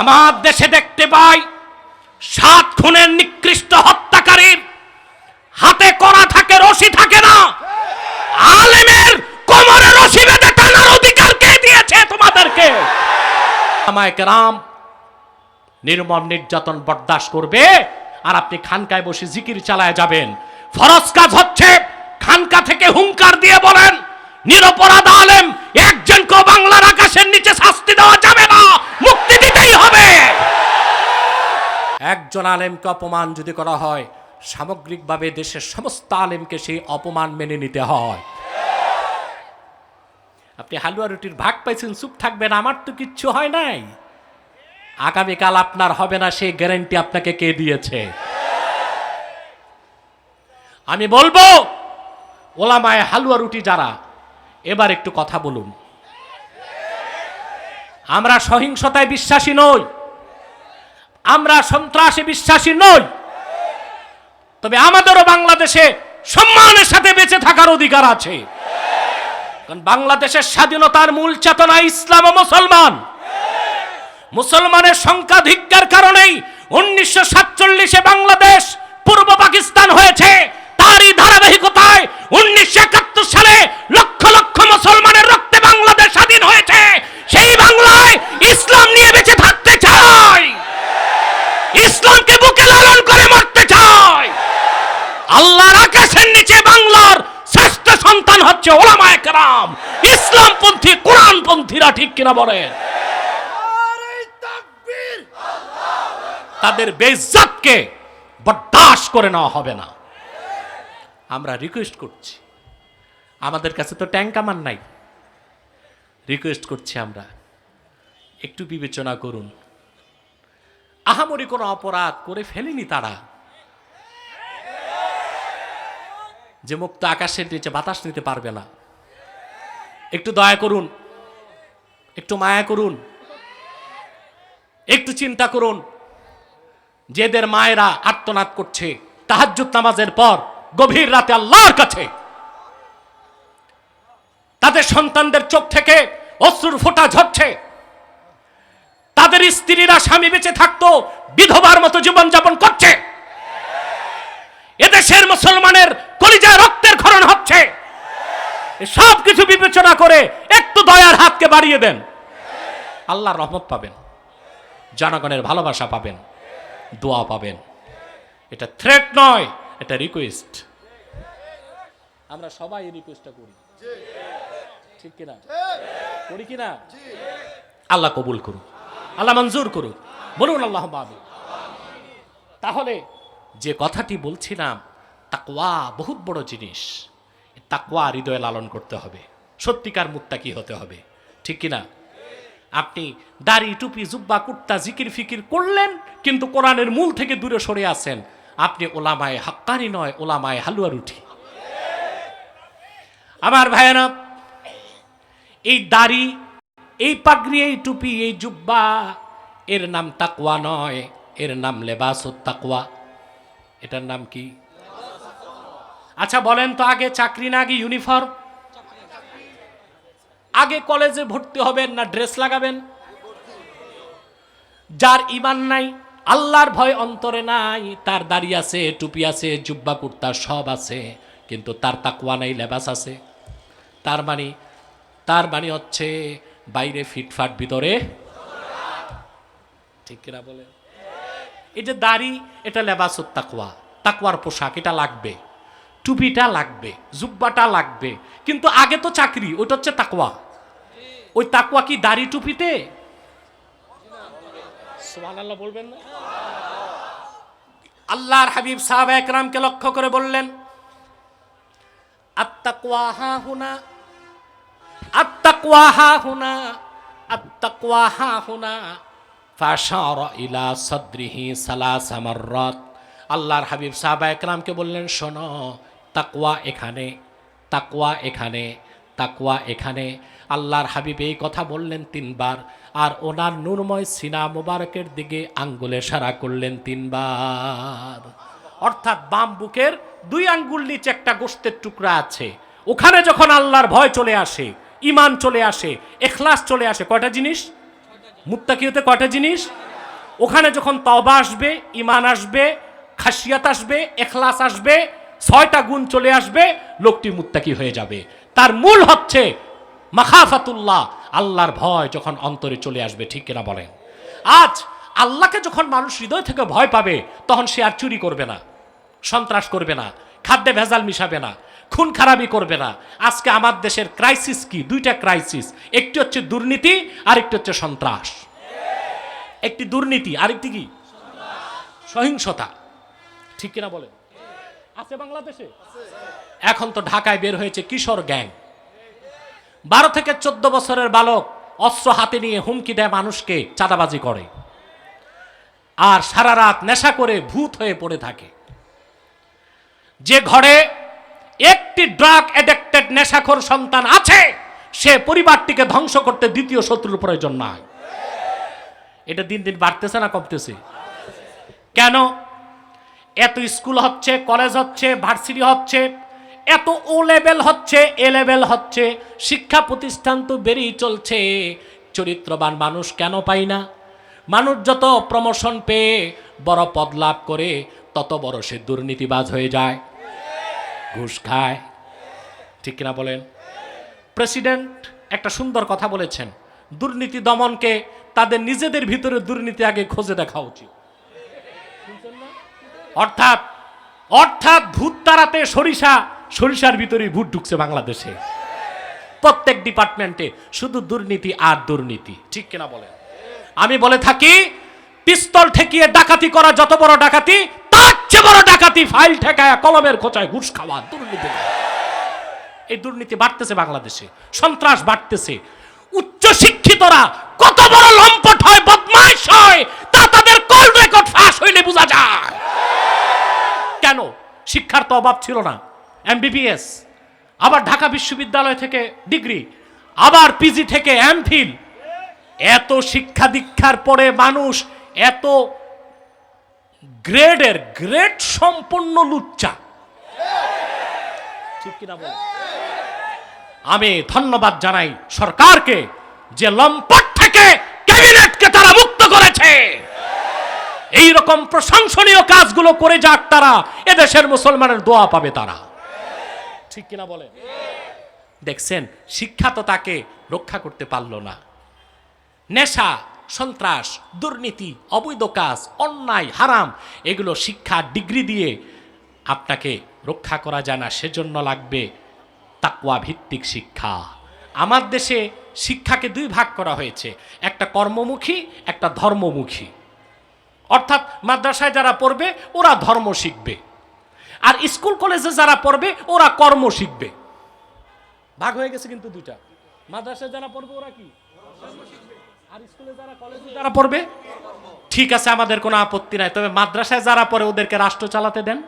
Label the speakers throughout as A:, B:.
A: আমার দেশে দেখতে পাই, সাত খুনের নিকৃষ্ট হত্যাকারীর হাতে করা থাকে, রশি থাকে না। আলেমের কোমরে রশি বেঁধে টানার অধিকার কে দিয়েছে তোমাদেরকে? আমায় রাম নির্মম নির্যাতন বরদাস্ত করবে, আর আপনি খানকায় বসে জিকির চালায় যাবেন। ফরজ কাজ হচ্ছে খানকা থেকে হুঙ্কার দিয়ে বলেন, নিরপরাধ আলেম একজনকে বাংলার আকাশের নিচে শাস্তি দেওয়া যাবে না মুক্তি দিতেই হবে একজন আলেমকে অপমান যদি করা হয়, সামগ্রিকভাবে দেশের সমস্ত আলেমকে সেই অপমান মেনে নিতে হয়। আপনি হালুয়া রুটির ভাগ পাইছেন, চুপ থাকবেন, আমার তো কিচ্ছু হয় নাই। আগামীকাল আপনার হবে না, সেই গ্যারেন্টি আপনাকে কে দিয়েছে? আমি বলব, ওলামায় হালুয়া রুটি যারা, এবার একটু কথা বলুন। আমরা সহিংসতায় বিশ্বাসী নই। আমরা সন্ত্রাসে বিশ্বাসী নই। তবে আমাদেরও বাংলাদেশে সম্মানের সাথে বেঁচে থাকার অধিকার আছে। কারণ বাংলাদেশের স্বাধীনতার মূল চেতনা ইসলাম ও মুসলমান। মুসলমানের সংখ্যাধিক্যার কারণেই উনিশশো সাতচল্লিশে বাংলাদেশ পূর্ব পাকিস্তান হয়েছে। তারই ধারাবাহিকতায় উনিশশো একাত্তর সালে লক্ষ লক্ষ মুসলমানের রক্তে বাংলাদেশ স্বাধীন হয়েছে সেই বাংলায় ইসলাম নিয়ে বেঁচে থাকতে চাই ইসলামকে বুকে লালন করে মরতে চাই আল্লাহর আকাশের নিচে বাংলার শ্রেষ্ঠ সন্তান হচ্ছে ওলামায়ে কেরাম ইসলামপন্থী, কোরআনপন্থীরা ঠিক কিনা বলেন তাদের বেইজ্জতকে বরদাস্ত করে নেওয়া হবে না। আমরা রিকোয়েস্ট করছি। আমাদের কাছে তো ট্যাঙ্ক আমার নাই। রিকোয়েস্ট করছি আমরা। একটু বিবেচনা করুন। আহামরি কোনো অপরাধ করে ফেলেনি তারা। যে মুক্ত আকাশের নিচে বাতাস নিতে পারবে না। একটু দয়া করুন, একটু মায়া করুন, একটু চিন্তা করুন। যেদের মায়েরা আত্মনাদ করছে, তাহাজ্জুদ নামাজের পর গভীর রাতে আল্লাহর কাছে, তাদের সন্তানদের চোখ থেকে অশ্রুর ফোঁটা ঝরছে। তাদের স্ত্রীরা স্বামী বেঁচে থাকতো, বিধবার মতো জীবন যাপন করছে। এদেশের মুসলমানের কলিজায় রক্তের ক্ষরণ হচ্ছে। সব কিছু বিবেচনা করে একটু দয়ার হাতকে বাড়িয়ে দেন। আল্লাহর রহমত পাবেন। জনগণের ভালোবাসা পাবেন। দোয়া পাবেন। এটা থ্রেট নয়, এটা রিকোয়েস্ট আমরা সবাই রিকোয়েস্টটা করি। ঠিক কিনা? করি কিনা? আল্লাহ কবুল করুন আল্লাহ মঞ্জুর করুন বলুন আল্লাহ তাহলে যে কথাটি বলছিলাম তাকওয়া বহুত বড় জিনিস। তাকওয়া হৃদয়ে লালন করতে হবে। সত্যিকার মুক্তা কি হতে হবে? ঠিক কিনা? আপনি দাড়ি, টুপি, জুব্বা, কুর্তা, জিকির, ফিকির করলেন, কিন্তু কোরআনের মূল থেকে দূরে সরে আছেন। আপনি ওলামায় হাক্কানি নয়, ওলামায় হালুয়া রুটি। আমার ভাইয়েরা, এই দাড়ি, এই পাগড়ি, এই টুপি, এই জুব্বা, এর নাম তাকওয়া নয়, এর নাম লেবাস তাকওয়া। এটার নাম কি? আচ্ছা বলেন তো আগে চাকরি না, আগে ইউনিফর্ম আগে কলেজে ভর্তি হবেন না ড্রেস লাগাবেন? যার ইমান নাই, আল্লাহর ভয় অন্তরে নাই, তার দাড়ি আছে, টুপি আছে, জুব্বা, কুর্তা সব আছে, কিন্তু তার তাকুয়া নাই, লেবাস আছে। তার মানে তার মানে হচ্ছে বাইরে ফিটফাট ভিতরে। ঠিক কিনা বলে যে দাড়ি, এটা লেবাস তাকুয়া তাকুয়ার পোশাক, এটা লাগবে। টুপিটা লাগবে জুব্বাটা লাগবে। কিন্তু আগে তো চাকরি ওটা হচ্ছে তাকুয়া ওই তাকুয়া কি দাড়ি টুপিতে? বলবেন না। আল্লাহর হাবিব সাহাব একরামকে লক্ষ্য করে বললেন আত্তাকুয়া হা হুনা আত্তাকুয়া হা হুনা আত্তাকুয়া হা হুনা। ফাশার ইলা সদরিহি সালাসা মাররাত। আল্লাহর হাবিব সাহাবা একরামকে বললেন শোনো তাকওয়া এখানে তাকওয়া এখানে তাকওয়া এখানে। আল্লাহর হাবিব এই কথা বললেন তিনবার, আর ওনার নূরময় সিনা মোবারকের দিকে আঙ্গুলে সারা করলেন তিনবার। অর্থাৎ বাম বুকের দুই আঙ্গুল নিচে একটা গোস্তের টুকরা আছে। ওখানে যখন আল্লাহর ভয় চলে আসে ইমান চলে আসে, এখলাস চলে আসে, কয়টা জিনিস? মুত্তাকি হতে কয়টা জিনিস? ওখানে যখন তবা আসবে ইমান আসবে, খাসিয়াত আসবে, এখলাস আসবে ছয়টা গুণ চলে আসবে, লোকটি মুত্তাকি হয়ে যাবে। তার মূল হচ্ছে মাখাফাতুল্লাহ, আল্লাহর ভয় যখন অন্তরে চলে আসবে, ঠিক কিনা বলেন? আজ আল্লাহকে যখন মানুষ হৃদয় থেকে ভয় পাবে, তখন সে আর চুরি করবে না, সন্ত্রাস করবে না, খাদ্যে ভেজাল মিশাবে না, খুন খারাপি করবে না। আজকে আমার দেশের ক্রাইসিস কি? দুইটা ক্রাইসিস একটি হচ্ছে দুর্নীতি আর একটি হচ্ছে সন্ত্রাস। একটি দুর্নীতি, আরেকটি কি? সহিংসতা। ঠিক কিনা বলে আছে বাংলাদেশে? এখন তো ঢাকায় বের হয়েছে কিশোর গ্যাং। বারো থেকে চোদ্দ বছরের বালক অস্ত্র হাতে নিয়ে হুমকি দেয় মানুষকে, চাঁদাবাজি করে। আর সারা রাত নেশা করে ভূত হয়ে পড়ে থাকে। যে ঘরে একটি ড্রাগ অ্যাডিক্টেড নেশাখোর সন্তান আছে, সে পরিবারটিকে ধ্বংস করতে দ্বিতীয় শত্রুর প্রয়োজন নয় এটা দিন দিন বাড়তেছে না কমতেছে? কেন? এত স্কুল হচ্ছে, কলেজ হচ্ছে, ভার্সিটি হচ্ছে, এত ও লেভেল হচ্ছে এ লেভেল হচ্ছে, শিক্ষা প্রতিষ্ঠান তো বেড়েই চলছে। চরিত্রবান মানুষ কেন পাই না? মানুষ যত প্রমোশন পেয়ে, বড় পদ লাভ করে, তত বড় সে দুর্নীতিবাজ হয়ে যায়। ঘুষ খায়। ঠিক কিনা বলেন? প্রেসিডেন্ট একটা সুন্দর কথা বলেছেন, দুর্নীতি দমনকে তাদের নিজেদের ভিতরে দুর্নীতি আগে খোঁজে দেখা উচিত। অর্থাৎ অর্থাৎ ভূত তাড়াতে সরিষা, সরিষার ভিতরেই ভূত ঢুকছে বাংলাদেশে। প্রত্যেক ডিপার্টমেন্টে শুধু দুর্নীতি আর দুর্নীতি, ঠিক কিনা বলেন? আমি বলে থাকি, পিস্তল ঠেকিয়ে ডাকাতি করা যত বড় ডাকাতি, তার চেয়ে বড় ডাকাতি ফাইল ঠেকায় কলমের খোঁচায় ঘুষ খাওয়া, দুর্নীতি। এই দুর্নীতি বাড়তেছে বাংলাদেশে, সন্ত্রাস বাড়তেছে। উচ্চ শিক্ষিতরা কত বড় লম্পট হয়, বদমাইশ হয়, তা তাদের কল রেকর্ড ফাঁস হইলে বোঝা যায়। কেন? শিক্ষার তো অভাব ছিল না। এমবিবিএস আবার ঢাকা বিশ্ববিদ্যালয় থেকে ডিগ্রি, আবার পিজি থেকে এমফিল এত শিক্ষা দীক্ষার পরে মানুষ এত গ্রেডের, গ্রেড সম্পন্ন লুচ্চা। ঠিক কিনা বল? আমি ধন্যবাদ জানাই সরকারকে যে লম্পট থেকে ক্যাবিনেটকে তারা মুক্ত করেছে। এই রকম প্রশংসনীয় কাজগুলো করে যাক তারা, এদেশের মুসলমানের দোয়া পাবে তারা। ঠিক কিনা বলে দেখছেন, শিক্ষা তো তাকে রক্ষা করতে পারল না। নেশা, সন্ত্রাস, দুর্নীতি, অবৈধ কাজ, অন্যায়, হারাম, এগুলো শিক্ষা, ডিগ্রি দিয়ে আপনাকে রক্ষা করা যায় না, সেজন্য লাগবে তাকুয়া ভিত্তিক শিক্ষা। আমার দেশে শিক্ষাকে দুই ভাগ করা হয়েছে, একটা কর্মমুখী, একটা ধর্মমুখী। অর্থাৎ মাদ্রাসায় যারা পড়বে, ওরা ধর্ম শিখবে। আর স্কুল, কলেজে যারা পড়বে, ওরা কর্ম শিখবে। ভাগ হয়ে গেছে কিন্তু দুইটা। মাদ্রাসায় যারা পড়বে, ওরা কি? আর স্কুলে যারা, কলেজে যারা পড়বে, ঠিক আছে, আমাদের কোনো আপত্তি নাই। তবে মাদ্রাসায় যারা পড়ে, ওদেরকে রাষ্ট্র চালাতে দেন।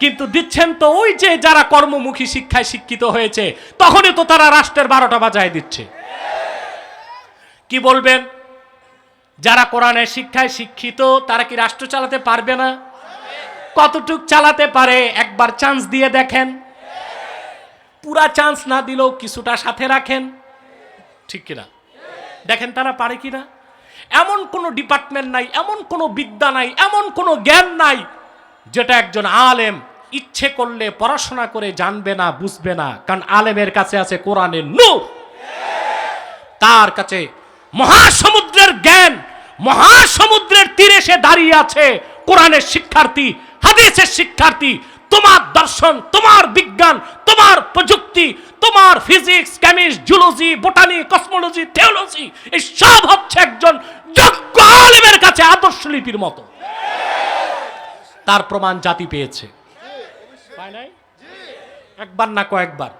A: কিন্তু দিচ্ছেন তো ওই যে যারা কর্মমুখী শিক্ষায় শিক্ষিত হয়েছে, তখনই তো তারা রাষ্ট্রের বারোটা বাজায় দিচ্ছে। কি বলবেন? যারা কোরআনের শিক্ষায় শিক্ষিত, তারা কি রাষ্ট্র চালাতে পারবে না? কতটুক চালাতে পারে? একবার চান্স দিয়ে দেখেন। পুরা চান্স না দিলেও কিছুটা সাথে রাখেন। ঠিক কিনা? দেখেন তারা পারে কিনা? এমন কোনো ডিপার্টমেন্ট নাই, এমন কোনো বিদ্যা নাই, এমন কোনো জ্ঞান নাই, যেটা একজন আলেম ইচ্ছে করলে পড়াশোনা করে জানবে না, বুঝবে না। কারণ আলেমের কাছে আছে কোরআনের নূর। তার কাছে মহাসমুদ্রের জ্ঞান। মহাসমুদ্রের তীরে সে দাঁড়িয়ে আছে। কোরআনের শিক্ষার্থী হাদিসের শিক্ষার্থী তোমার দর্শন তোমার বিজ্ঞান তোমার প্রযুক্তি তোমার physics chemist zoology botany cosmology theology এই সব হচ্ছে একজন যোগ্য আলেমের কাছে আদর্শ লিপির মতো। তার প্রমাণ জাতি পেয়েছে। একবার না কয়েকবার।